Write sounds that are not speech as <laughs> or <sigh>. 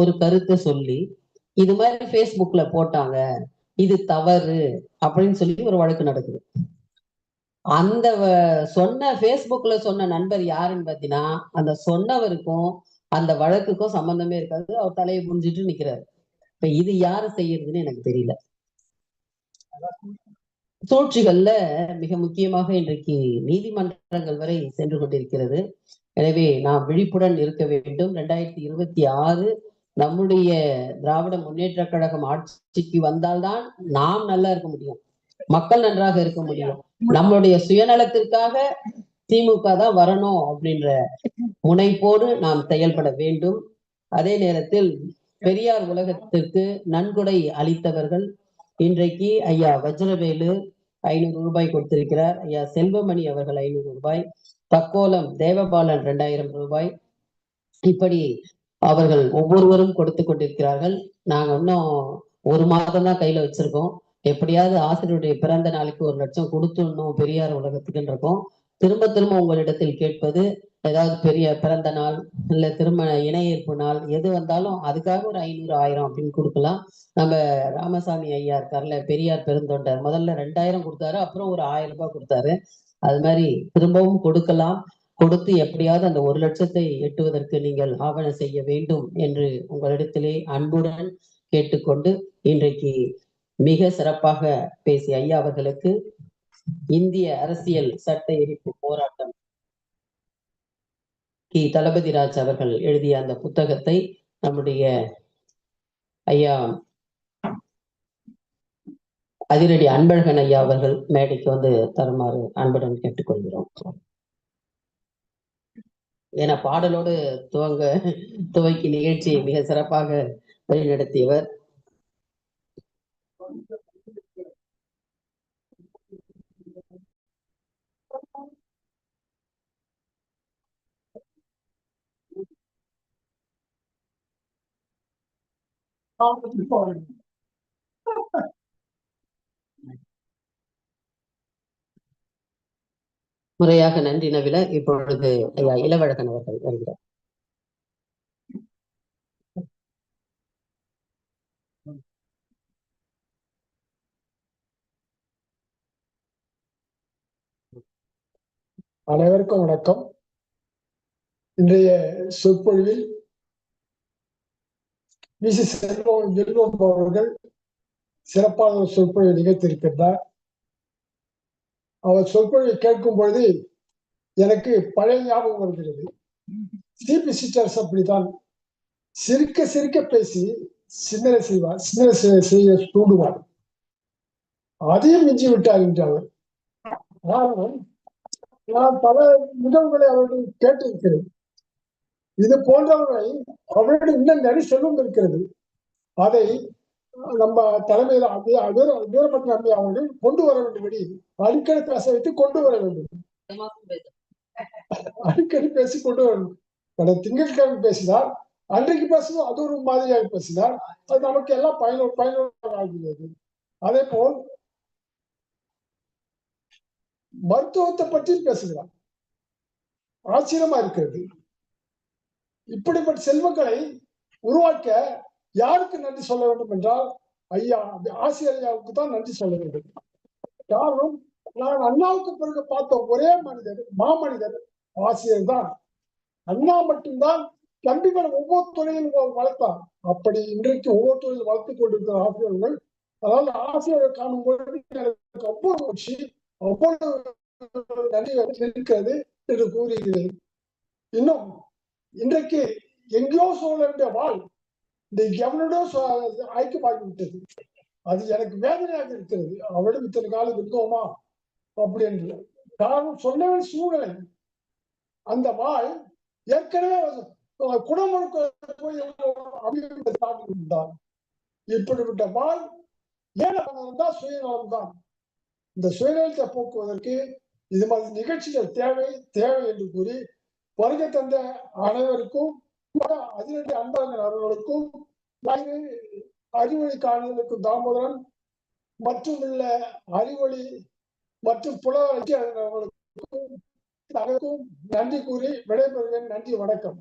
ஒரு கருத்தை சொல்லி இது மாதிரி ஃபேஸ்புக்ல போட்டாங்க இது தவறு அப்படின்னு சொல்லி ஒரு வழக்கு நடக்குது. அந்த சொன்ன ஃபேஸ்புக்ல சொன்ன நண்பர் யாருன்னு பாத்தீங்கன்னா அந்த சொன்னவருக்கும் அந்த வழக்குக்கும் சம்பந்தமே இருக்காது. அவர் தலையை புரிஞ்சிட்டு நிக்கிறாரு. இப்ப இது யாரு செய்யறதுன்னு எனக்கு தெரியல. சூழ்ச்சிகள்ல மிக முக்கியமாக இன்றைக்கு நீதிமன்றங்கள் வரை சென்று கொண்டிருக்கிறது. எனவே நாம் விழிப்புடன் இருக்க வேண்டும். ரெண்டாயிரத்தி இருபத்தி ஆறு நம்முடைய திராவிட முன்னேற்ற கழகம் ஆட்சிக்கு வந்தால்தான் நாம் நல்லா இருக்க முடியும். மக்கள் நன்றாக இருக்க முடியும். நம்மளுடைய சுயநலத்திற்காக திமுக தான் வரணும் அப்படின்ற முனைப்போடு நாம் செயல்பட வேண்டும். அதே நேரத்தில் பெரியார் உலகத்திற்கு நன்கொடை அளித்தவர்கள் இன்றைக்கு ஐயா வஜ்ரவேலு ஐநூறு ரூபாய் கொடுத்திருக்கிறார். ஐயா செல்வமணி அவர்கள் ஐநூறு ரூபாய். தக்கோலம் தேவபாலன் ரெண்டாயிரம் ரூபாய். இப்படி அவர்கள் ஒவ்வொருவரும் கொடுத்து கொண்டிருக்கிறார்கள். நாங்க இன்னும் ஒரு மாதம் தான் கையில வச்சிருக்கோம். எப்படியாவது ஆசிரியருடைய பிறந்த நாளைக்கு ஒரு லட்சம் கொடுத்துடணும் பெரியார் உலகத்துக்குன்னு இருக்கோம். திரும்ப திரும்ப உங்களிடத்தில் கேட்பது ஏதாவது பெரிய பிறந்த நாள் இல்ல திருமண இணையேற்பு நாள் எது வந்தாலும் அதுக்காக ஒரு ஐநூறு ஆயிரம் அப்படின்னு கொடுக்கலாம். நம்ம ராமசாமி ஐயா இருக்கார்ல பெரியார் பெருந்தொண்டர் முதல்ல ரெண்டாயிரம் கொடுத்தாரு அப்புறம் ஒரு ஆயிரம் ரூபாய் கொடுத்தாரு. அது மாதிரி திரும்பவும் கொடுக்கலாம். கொடுத்து எப்படியாவது அந்த ஒரு லட்சத்தை எட்டுவதற்கு நீங்கள் ஆவணம் செய்ய வேண்டும் என்று உங்களிடத்திலே அன்புடன் கேட்டுக்கொண்டு இன்றைக்கு மிக சிறப்பாக பேசிய ஐயா அவர்களுக்கு இந்திய அரசியல் சட்ட எரிப்பு போராட்டம் கி. தளபதி ராஜ் அவர்கள் எழுதிய அந்த புத்தகத்தை நம்முடைய ஐயா அதிரடி அன்பழகன் ஐயா அவர்கள் மேடைக்கு வந்து தருமாறு அன்புடன் கேட்டுக்கொள்கிறோம். ஏன்னா பாடலோடு துவங்க துவக்கி நிகழ்ச்சியை மிக சிறப்பாக வழிநடத்தியவர். முறையாக நன்றி நவில இப்பொழுது ஐயா இளவழகன் அவர்கள் வருகிறார். அனைவருக்கும் வணக்கம். இன்றைய சொற்பொழிவில் விசி செல்வம் செல்வம் அவர்கள் சிறப்பான சொற்பொழிவு சொற்பொழிவை நிகழ்த்தியிருக்கின்றார். அவர் சொற்பொழிவை கேட்கும் பொழுது எனக்கு பழைய ஞாபகம் வருகிறது. சிபி சிஸ்டர்ஸ் அப்படித்தான் சிரிக்க சிரிக்க பேசி சிந்தனை செய்வார் சிந்தனை செய்ய- செய்ய தூண்டுவார். அதையும் மிஞ்சி விட்டார் என்று அவர். காரணம் நான் பல நிகழ்வுகளை அவர்கள் கேட்டிருக்கிறேன். இது போன்றவரை அவரிடம் இன்னும் நிறைய செல்வம் இருக்கிறது. அதை நம்ம தலைமையில் வீரபத்ர அம்பி அவர்கள் கொண்டு வர வேண்டும்படி அடிக்கடி பேச வைத்து கொண்டு வர வேண்டும். <laughs> அடிக்கடி பேசி கொண்டு வர வேண்டும். கடந்த திங்கட்கிழமை பேசினார். அன்றைக்கு பேசும்போது அது ஒரு மாதிரியாக பேசினார். அது நமக்கு எல்லாம் பயனுள்ள பயனுள்ள ஆகிறது அதே போல் மருத்துவத்தை பற்றி பேசுகிறார். ஆச்சரியமா இருக்கிறது. இப்படிப்பட்ட செல்வங்களை உருவாக்க யாருக்கு நன்றி சொல்ல வேண்டும் என்றால் ஐயா ஆசிரியர் ஐயாவுக்கு தான் நன்றி சொல்ல வேண்டும். காரணம் நான் அண்ணாவுக்கு பிறகு பார்த்த ஒரே மனிதர் மாமனிதர் ஆசிரியர் தான். அண்ணா மட்டும்தான் தம்பிகளை ஒவ்வொரு துறையிலும் வளர்த்தார் அப்படி இன்றைக்கு ஒவ்வொரு துறையில் வளர்த்துக் கொண்டிருக்கிற ஆசிரியர்கள் அதாவது ஆசிரியரை காணும் பொழுது எனக்கு அவ்வளவு மகிழ்ச்சி அவ்வளவு நன்றி இருக்கிறது என்று கூறுகிறேன். இன்னும் இன்றைக்கு எங்கேயோ சொல்ல வேண்டிய வாழ் இந்த எவனோட ஐக்கியமாகி விட்டது அது எனக்கு வேதனையாக இருக்கிறது. அவரிடம் இத்தனை காலம் இருந்தோமா? அப்படி என்று காரணம் சொல்ல சூழ்நிலை அந்த வாழ் ஏற்கனவே குடமுழுக்க போய் இருந்தார் இப்படிப்பட்ட வாழ் ஏழம் தான் சுயநலம் தான்? இந்த சுயநலத்தை போக்குவதற்கு இது மாதிரி நிகழ்ச்சிகள் தேவை தேவை என்று கூறி வருகை தந்த அனைவருக்கும் அதிரடி அன்பான அவர்களுக்கும் அறிவொளி காணலுக்கு தாமோதரன் மற்றும் உள்ள அறிவொளி மற்றும் புலவர்களுக்கும் நன்றி கூறி விடைபெறுகிறேன். நன்றி வணக்கம்.